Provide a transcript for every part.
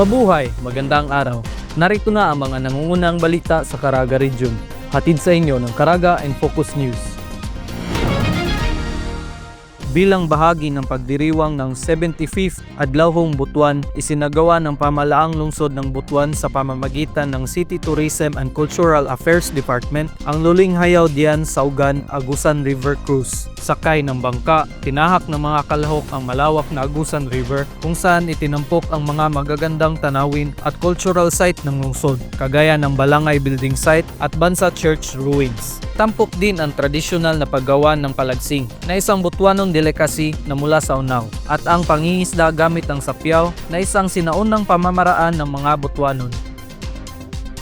Mabuhay, magandang araw. Narito na ang mga nangungunang balita sa Caraga Region. Hatid sa inyo ng Caraga and Focus News. Bilang bahagi ng pagdiriwang ng 75th Adlawhong Butuan, isinagawa ng pamalaang lungsod ng Butuan sa pamamagitan ng City Tourism and Cultural Affairs Department ang Luling Hayaw Dian Saugan Agusan River Cruise. Sakay ng bangka, tinahak ng mga kalahok ang malawak na Agusan River kung saan itinampok ang mga magagandang tanawin at cultural site ng lungsod, kagaya ng Balangay Building Site at Bansa Church Ruins. Tampok din ang tradisyonal na paggawa ng palagsing na isang Butuanong delicacy na mula sa unaw at ang pangingisda gamit ang sapyaw na isang sinaunang pamamaraan ng mga Butuanon.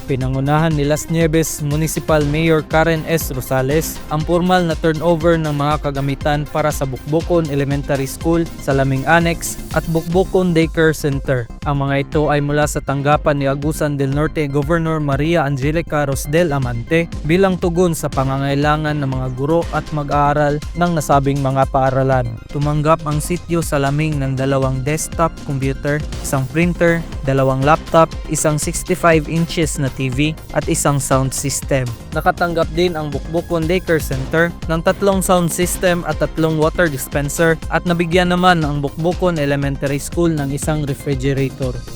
Pinangunahan ni Las Nieves Municipal Mayor Karen S. Rosales ang formal na turnover ng mga kagamitan para sa Bukbukon Elementary School sa Laming Annex at Bukbukon Daycare Center. Ang mga ito ay mula sa tanggapan ni Agusan del Norte Governor Maria Angelica Rosdel Amante bilang tugon sa pangangailangan ng mga guro at mag-aaral ng nasabing mga paaralan. Tumanggap ang sityo sa laming ng dalawang desktop computer, isang printer, dalawang laptop, isang 65 inches na TV at isang sound system. Nakatanggap din ang Bukbukon Daycare Center ng tatlong sound system at tatlong water dispenser at nabigyan naman ang Bukbukon Elementary School ng isang refrigerator.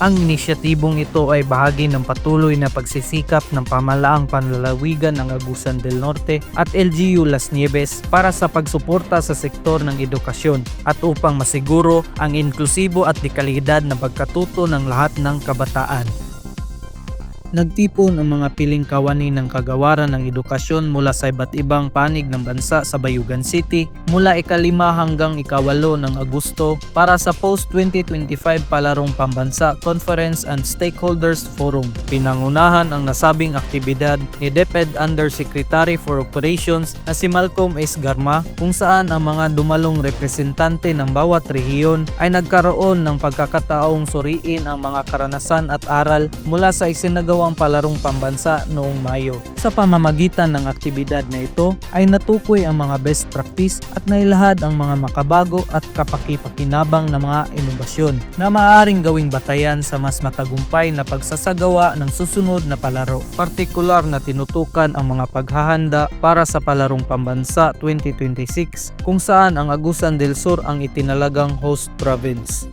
Ang inisyatibong ito ay bahagi ng patuloy na pagsisikap ng pamalaang panlalawigan ng Agusan del Norte at LGU Las Nieves para sa pagsuporta sa sektor ng edukasyon at upang masiguro ang inklusibo at dekalidad na pagkatuto ng lahat ng kabataan. Nagtipon ang mga piling kawani ng kagawaran ng edukasyon mula sa iba't ibang panig ng bansa sa Bayugan City mula ikalima hanggang ikawalo ng Agosto para sa Post-2025 Palarong Pambansa Conference and Stakeholders Forum. Pinangunahan ang nasabing aktibidad ni DepEd Undersecretary for Operations na si Malcolm S. Garma kung saan ang mga dumalong representante ng bawat rehiyon ay nagkaroon ng pagkakataong suriin ang mga karanasan at aral mula sa isinagawang palarong pambansa noong Mayo. Sa pamamagitan ng aktibidad na ito ay natukoy ang mga best practice at nailahad ang mga makabago at kapakipakinabang na mga inobasyon na maaaring gawing batayan sa mas matagumpay na pagsasagawa ng susunod na palaro. Partikular na tinutukan ang mga paghahanda para sa palarong pambansa 2026 kung saan ang Agusan del Sur ang itinalagang host province.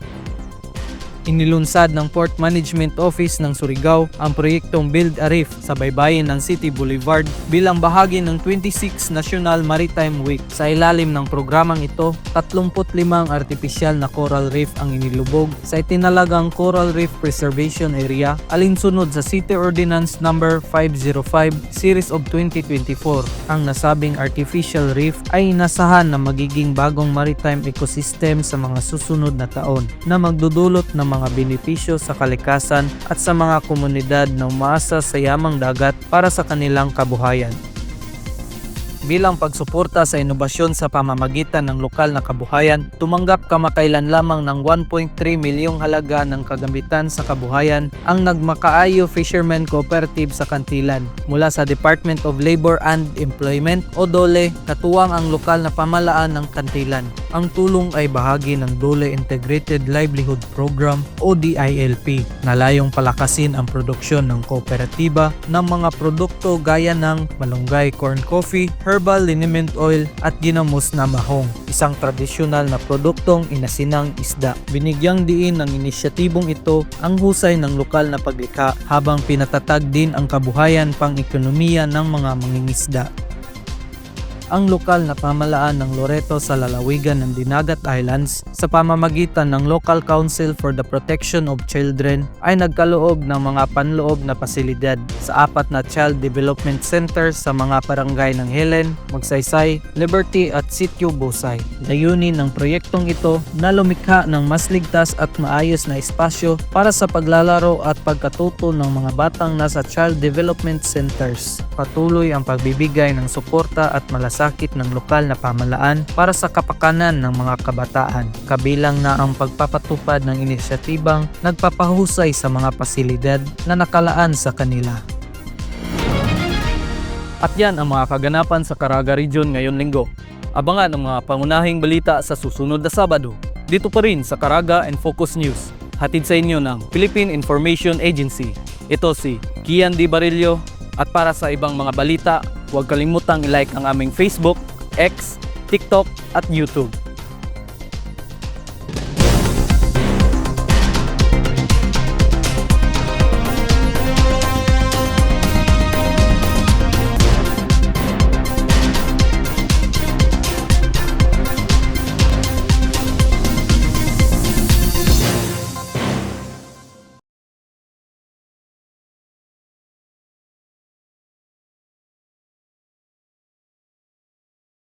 Inilunsad ng Port Management Office ng Surigao ang proyektong Build a Reef sa baybayin ng City Boulevard bilang bahagi ng 26 National Maritime Week. Sa ilalim ng programang ito, 35 artificial na coral reef ang inilubog sa itinalagang Coral Reef Preservation Area alinsunod sa City Ordinance Number 505 Series of 2024. Ang nasabing artificial reef ay inasahan na magiging bagong maritime ecosystem sa mga susunod na taon na magdudulot ng mga benepisyo sa kalikasan at sa mga komunidad na umaasa sa yamang dagat para sa kanilang kabuhayan. Bilang pagsuporta sa inobasyon sa pamamagitan ng lokal na kabuhayan, tumanggap kamakailan lamang ng 1.3 milyong halaga ng kagamitan sa kabuhayan ang Nagmakaayo Fishermen Cooperative sa Kantilan mula sa Department of Labor and Employment o DOLE katuwang ang lokal na pamalaan ng Kantilan. Ang tulong ay bahagi ng DOLE Integrated Livelihood Program o DILP na layong palakasin ang produksyon ng kooperatiba ng mga produkto gaya ng malunggay corn coffee, herbal liniment oil at ginamos na mahong, isang tradisyonal na produktong inasinang isda. Binigyang diin ng inisyatibong ito ang husay ng lokal na paglikha habang pinatatag din ang kabuhayan pang ekonomiya ng mga mangingisda ang lokal na pamalaan ng Loreto sa lalawigan ng Dinagat Islands sa pamamagitan ng Local Council for the Protection of Children ay nagkaloob ng mga panloob na pasilidad sa apat na Child Development Center sa mga barangay ng Helen, Magsaysay, Liberty at Sitio Busay. Layunin ng proyektong ito na lumikha ng mas ligtas at maayos na espasyo para sa paglalaro at pagkatuto ng mga batang nasa Child Development Centers. Patuloy ang pagbibigay ng suporta at malasakit ng lokal na pamalaan para sa kapakanan ng mga kabataan, kabilang na ang pagpapatupad ng inisyatibang nagpapahusay sa mga pasilidad na nakalaan sa kanila. At yan ang mga kaganapan sa Caraga Region ngayon linggo. Abangan ang mga pangunahing balita sa susunod na Sabado. Dito pa rin sa Caraga and Focus News. hatid sa inyo ng Philippine Information Agency. Ito si Kian Di Barillo at para sa ibang mga balita, huwag kalimutang i-like ang aming Facebook, X, TikTok at YouTube.